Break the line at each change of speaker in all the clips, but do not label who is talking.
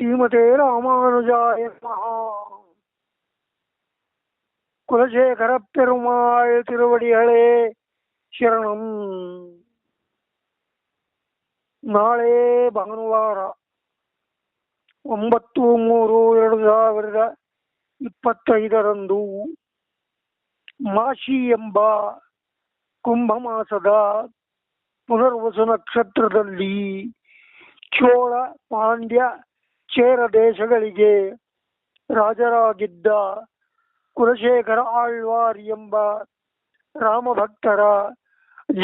ಶ್ರೀಮತೆ ರಾಮಾನುಜಾಯ ನಮಃ ಕುಲಶೇಖರ ಪೆರುಮಾಳ್ ತಿರುವಡಿಹಳೆ ಶರಣಂ ನಾಳೆ ಭಾನುವಾರ ಒಂಬತ್ತು ಮೂರು ಎರಡು ಸಾವಿರದ ಇಪ್ಪತ್ತೈದರಂದು ಮಾಶಿ ಎಂಬ ಕುಂಭ ಮಾಸದ ಪುನರ್ವಸು ನಕ್ಷತ್ರದಲ್ಲಿ ಚೋಳ ಪಾಂಡ್ಯ ಚೇರ ದೇಶಗಳಿಗೆ ರಾಜರಾಗಿದ್ದ ಕುಲಶೇಖರ ಆಳ್ವಾರ್ ಎಂಬ ರಾಮಭಕ್ತರ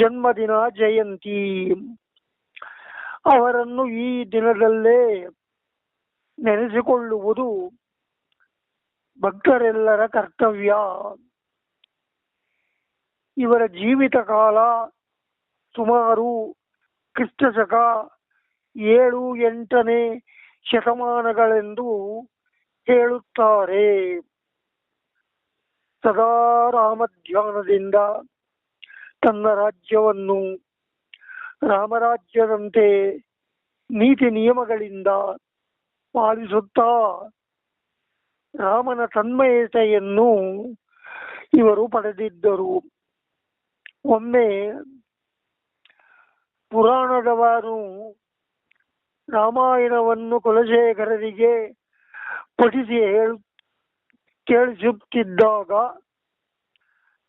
ಜನ್ಮದಿನ ಜಯಂತಿ. ಅವರನ್ನು ಈ ದಿನದಲ್ಲೇ ನೆನೆಸಿಕೊಳ್ಳುವುದು ಭಕ್ತರೆಲ್ಲರ ಕರ್ತವ್ಯ. ಇವರ ಜೀವಿತ ಕಾಲ ಸುಮಾರು ಕ್ರಿಸ್ತಶಕ ಏಳು ಎಂಟನೇ ಶತಮಾನಗಳೆಂದು ಹೇಳುತ್ತಾರೆ. ಸದಾ ರಾಮಧ್ಯಾನದಿಂದ ತನ್ನ ರಾಜ್ಯವನ್ನು ರಾಮರಾಜ್ಯದಂತೆ ನೀತಿ ನಿಯಮಗಳಿಂದ ಪಾಲಿಸುತ್ತಾ ರಾಮನ ತನ್ಮಯತೆಯನ್ನು ಇವರು ಪಡೆದಿದ್ದರು. ಒಮ್ಮೆ ಪುರಾಣದವರು ರಾಮಾಯಣವನ್ನು ಕುಲಶೇಖರರಿಗೆ ಪಠಿಸಿ ಹೇಳು, ಕೇಳಿಸುತ್ತಿದ್ದಾಗ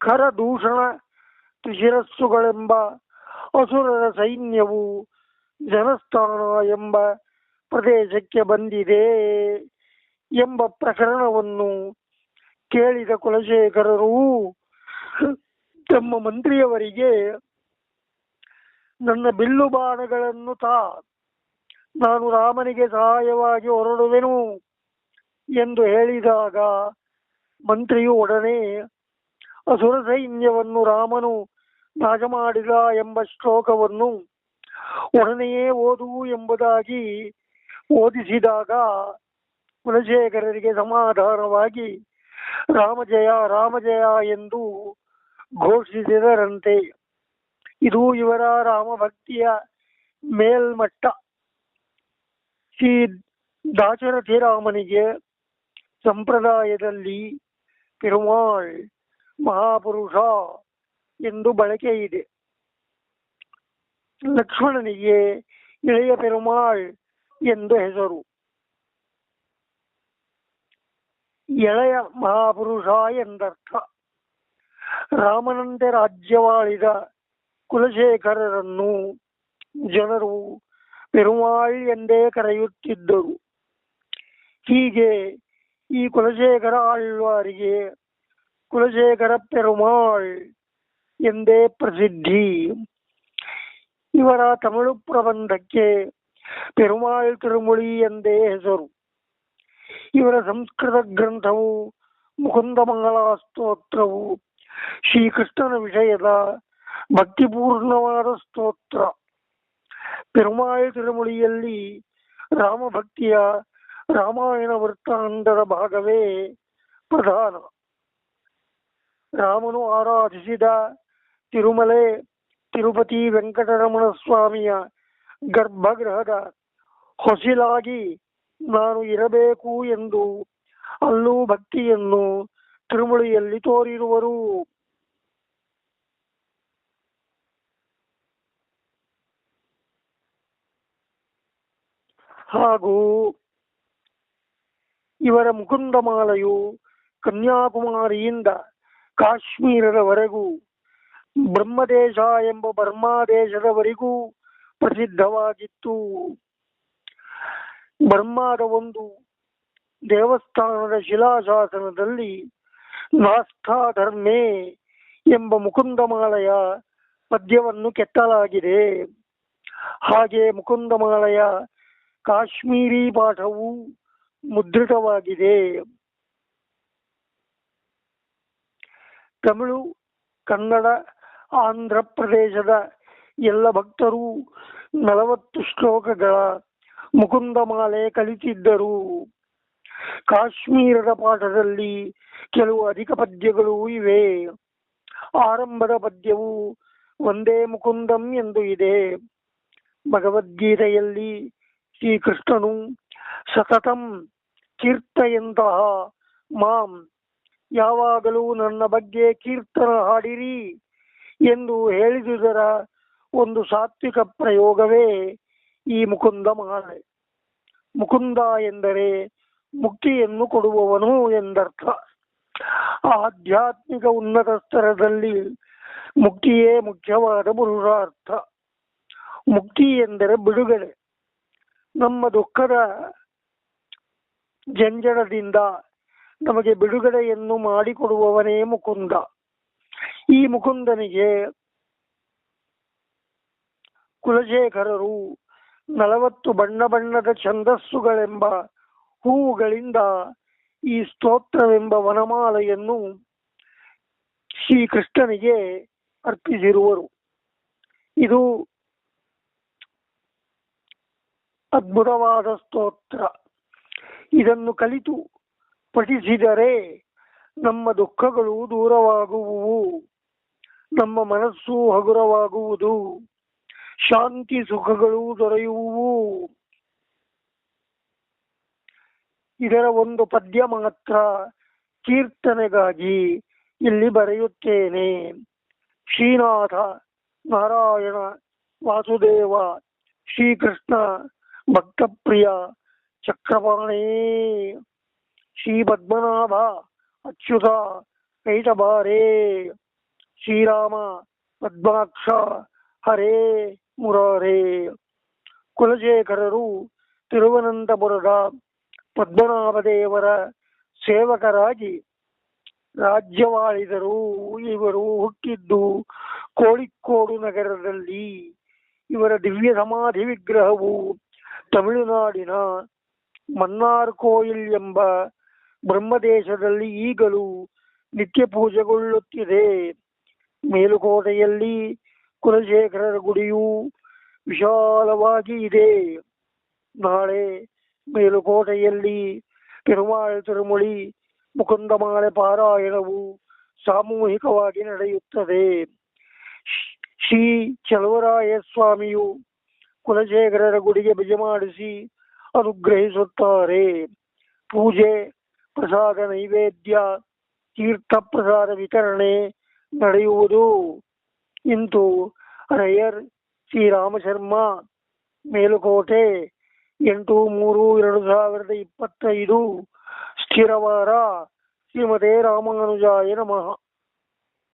ಕರದೂಷಣ ಶಿರಸ್ಸುಗಳೆಂಬ ಅಸುರರ ಸೈನ್ಯವು ಜನಸ್ಥಾನ ಎಂಬ ಪ್ರದೇಶಕ್ಕೆ ಬಂದಿದೆ ಎಂಬ ಪ್ರಕರಣವನ್ನು ಕೇಳಿದ ಕುಲಶೇಖರರು, ತಮ್ಮ ಮಂತ್ರಿಯವರಿಗೆ, ನನ್ನ ಬಿಲ್ಲು ಬಾಣಗಳನ್ನು ತಾ ನಾನು ರಾಮನಿಗೆ ಸಹಾಯವಾಗಿ ಹೊರಡುವೆನು ಎಂದು ಹೇಳಿದಾಗ ಮಂತ್ರಿಯು ಒಡನೆ, ಅಸುರ ಸೈನ್ಯವನ್ನು ರಾಮನು ನಾಶ ಮಾಡಿದ ಎಂಬ ಶ್ಲೋಕವನ್ನು ಒಡನೆಯೇ ಓದು ಎಂಬುದಾಗಿ ಓದಿಸಿದಾಗ ಕುಲಶೇಖರರಿಗೆ ಸಮಾಧಾನವಾಗಿ, ರಾಮಜಯ ರಾಮಜಯ ಎಂದು ಘೋಷಿಸಿದರಂತೆ. ಇದು ಇವರ ರಾಮಭಕ್ತಿಯ ಮೇಲ್ಮಟ್ಟ. ಶ್ರೀ ದಾಸರ ಶ್ರೀರಾಮನಿಗೆ ಸಂಪ್ರದಾಯದಲ್ಲಿ ಪೆರುಮಾಳ್ ಮಹಾಪುರುಷ ಎಂದು ಬಳಕೆ ಇದೆ. ಲಕ್ಷ್ಮಣನಿಗೆ ಇಳೆಯ ಪೆರುಮಾಳ್ ಎಂದು ಹೆಸರು. ಎಳೆಯ ಮಹಾಪುರುಷ ಎಂದರ್ಥ. ರಾಮನಂತೆ ರಾಜ್ಯವಾಳಿದ ಕುಲಶೇಖರರನ್ನು ಜನರು ಪೆರುಮಾಳ್ ಎಂದೇ ಕರೆಯುತ್ತಿದ್ದರು ಹೀಗೆ ಈ ಕುಲಶೇಖರ ಆಳ್ವಾರಿಗೆ ಕುಲಶೇಖರ ಪೆರುಮಾಳ್ ಎಂದೇ ಪ್ರಸಿದ್ಧಿ. ಇವರ ತಮಿಳು ಪ್ರಬಂಧಕ್ಕೆ ಪೆರುಮಾಳ್ ತಿರುಮುಳಿ ಎಂದೇ ಹೆಸರು. ಇವರ ಸಂಸ್ಕೃತ ಗ್ರಂಥವು ಮುಕುಂದಮಂಗಳ ಸ್ತೋತ್ರವು ಶ್ರೀಕೃಷ್ಣನ ವಿಷಯದ ಭಕ್ತಿಪೂರ್ಣವಾದ ಸ್ತೋತ್ರ. ಪೆರುಮಾಳ್ ತಿರುಮುಳಿಯಲ್ಲಿ ರಾಮಭಕ್ತಿಯ ರಾಮಾಯಣ ವೃತ್ತಾಂತದ ಭಾಗವೇ ಪ್ರಧಾನ. ರಾಮನು ಆರಾಧಿಸಿದ ತಿರುಮಲೆ, ತಿರುಪತಿ ವೆಂಕಟರಮಣ ಸ್ವಾಮಿಯ ಗರ್ಭಗೃಹದ ಹೊಸಿಲಾಗಿ ನಾನು ಇರಬೇಕು ಎಂದು ಅಲ್ಲೂ ಭಕ್ತಿಯನ್ನು ತಿರುಮಳಿಯಲ್ಲಿ ತೋರಿರುವರು. ಹಾಗೂ ಇವರ ಮುಕುಂದಮಾಲೆಯು ಕನ್ಯಾಕುಮಾರಿಯಿಂದ ಕಾಶ್ಮೀರದವರೆಗೂ, ಬ್ರಹ್ಮದೇಶ ಎಂಬ ಬರ್ಮಾ ದೇಶದವರೆಗೂ ಪ್ರಸಿದ್ಧವಾಗಿತ್ತು. ಬರ್ಮಾದ ಒಂದು ದೇವಸ್ಥಾನದ ಶಿಲಾಶಾಸನದಲ್ಲಿ ನಾಸ್ಥಾಧರ್ಮೇ ಎಂಬ ಮುಕುಂದಮಾಲೆಯ ಪದ್ಯವನ್ನು ಕೆತ್ತಲಾಗಿದೆ. ಹಾಗೆ ಮುಕುಂದಮಾಲೆಯ ಕಾಶ್ಮೀರಿ ಪಾಠವು ಮುದ್ರಿತವಾಗಿದೆ. ತಮಿಳು, ಕನ್ನಡ, ಆಂಧ್ರ ಪ್ರದೇಶದ ಎಲ್ಲ ಭಕ್ತರು ನಲವತ್ತು ಶ್ಲೋಕಗಳ ಮುಕುಂದಮಾಲೆ ಕಲಿತಿದ್ದರು. ಕಾಶ್ಮೀರದ ಪಾಠದಲ್ಲಿ ಕೆಲವು ಅಧಿಕ ಪದ್ಯಗಳು ಇವೆ. ಆರಂಭದ ಪದ್ಯವು ಒಂದೇ ಮುಕುಂದಂ ಎಂದು ಇದೆ. ಭಗವದ್ಗೀತೆಯಲ್ಲಿ ಶ್ರೀಕೃಷ್ಣನು ಸತತಂ ಕೀರ್ತಯಂತಹ, ಮಾಂ, ಯಾವಾಗಲೂ ನನ್ನ ಬಗ್ಗೆ ಕೀರ್ತನ ಹಾಡಿರಿ ಎಂದು ಹೇಳಿದುದರ ಒಂದು ಸಾತ್ವಿಕ ಪ್ರಯೋಗವೇ ಈ ಮುಕುಂದ ಮಾಲೆ. ಮುಕುಂದ ಎಂದರೆ ಮುಕ್ತಿಯನ್ನು ಕೊಡುವವನು ಎಂದರ್ಥ. ಆಧ್ಯಾತ್ಮಿಕ ಉನ್ನತ ಸ್ತರದಲ್ಲಿ ಮುಕ್ತಿಯೇ ಮುಖ್ಯವಾದ ಪುರುಷಾರ್ಥ ಮುಕ್ತಿ ಎಂದರೆ ಬಿಡುಗಡೆ. ನಮ್ಮ ದುಃಖದ ಜಂಜಡದಿಂದ ನಮಗೆ ಬಿಡುಗಡೆಯನ್ನು ಮಾಡಿಕೊಡುವವನೇ ಮುಕುಂದ. ಈ ಮುಕುಂದನಿಗೆ ಕುಲಶೇಖರರು ನಲವತ್ತು ಬಣ್ಣ ಬಣ್ಣದ ಛಂದಸ್ಸುಗಳೆಂಬ ಹೂವುಗಳಿಂದ ಈ ಸ್ತೋತ್ರವೆಂಬ ವನಮಾಲೆಯನ್ನು ಶ್ರೀಕೃಷ್ಣನಿಗೆ ಅರ್ಪಿಸಿರುವರು. ಇದು ಅದ್ಭುತವಾದ ಸ್ತೋತ್ರ. ಇದನ್ನು ಕಲಿತು ಪಠಿಸಿದರೆ ನಮ್ಮ ದುಃಖಗಳು ದೂರವಾಗುವುವು. ನಮ್ಮ ಮನಸ್ಸು ಹಗುರವಾಗುವುದು. ಶಾಂತಿ ಸುಖಗಳು ದೊರೆಯುವುವು. ಇದರ ಒಂದು ಪದ್ಯ ಮಾತ್ರ ಕೀರ್ತನೆಗಾಗಿ ಇಲ್ಲಿ ಬರೆಯುತ್ತೇನೆ. ಶ್ರೀನಾಥ ನಾರಾಯಣ ವಾಸುದೇವ ಶ್ರೀಕೃಷ್ಣ ಭಕ್ತಪ್ರಿಯ ಚಕ್ರಪಾಣೇ ಶ್ರೀ ಪದ್ಮನಾಭ ಅಚ್ಯುತ ಕೈಟಬಾರೇ ಶ್ರೀರಾಮ ಪದ್ಮಾಕ್ಷ ಹರೇ ಮುರಾರೇ. ಕುಲಶೇಖರರು ತಿರುವನಂತಪುರದ ಪದ್ಮನಾಭ ದೇವರ ಸೇವಕರಾಗಿ ರಾಜ್ಯವಾಳಿದರು. ಇವರು ಹುಟ್ಟಿದ್ದು ಕೋಳಿಕ್ಕೋಡು ನಗರದಲ್ಲಿ. ಇವರ ದಿವ್ಯ ಸಮಾಧಿ ವಿಗ್ರಹವು ತಮಿಳುನಾಡಿನ ಮನ್ನಾರ್ ಕೋಯಿಲ್ ಎಂಬ ಬ್ರಹ್ಮದೇಶದಲ್ಲಿ ಈಗಲೂ ನಿತ್ಯ ಪೂಜೆಗೊಳ್ಳುತ್ತಿದೆ. ಮೇಲುಕೋಟೆಯಲ್ಲಿ ಕುಲಶೇಖರರ ಗುಡಿಯು ವಿಶಾಲವಾಗಿ ಇದೆ. ನಾಳೆ ಮೇಲುಕೋಟೆಯಲ್ಲಿ ಪೆರುಮಾಳ್ ತಿರುಮುಳಿ, ಮುಕುಂದಮಾಲೆ ಪಾರಾಯಣವು ಸಾಮೂಹಿಕವಾಗಿ ನಡೆಯುತ್ತದೆ. ಶ್ರೀ ಚಲುವರಾಯ ಸ್ವಾಮಿಯು ಕುಲಶೇಖರರ ಗುಡಿಗೆ ಬಿಜೆ ಮಾಡಿಸಿ ಅನುಗ್ರಹಿಸುತ್ತಾರೆ. ಪೂಜೆ, ಪ್ರಸಾದ, ನೈವೇದ್ಯ, ತೀರ್ಥ ಪ್ರಸಾದ ವಿತರಣೆ ನಡೆಯುವುದು. ಇಂತು ರೈಯರ್ ಶ್ರೀರಾಮಶರ್ಮ ಮೇಲುಕೋಟೆ ಎಂಟು ಮೂರು ಎರಡು ಸಾವಿರದ ಇಪ್ಪತ್ತೈದು, ಸ್ಥಿರವಾರ ಶ್ರೀಮತೆ ರಾಮಾನುಜಾಯ ನಮಃ.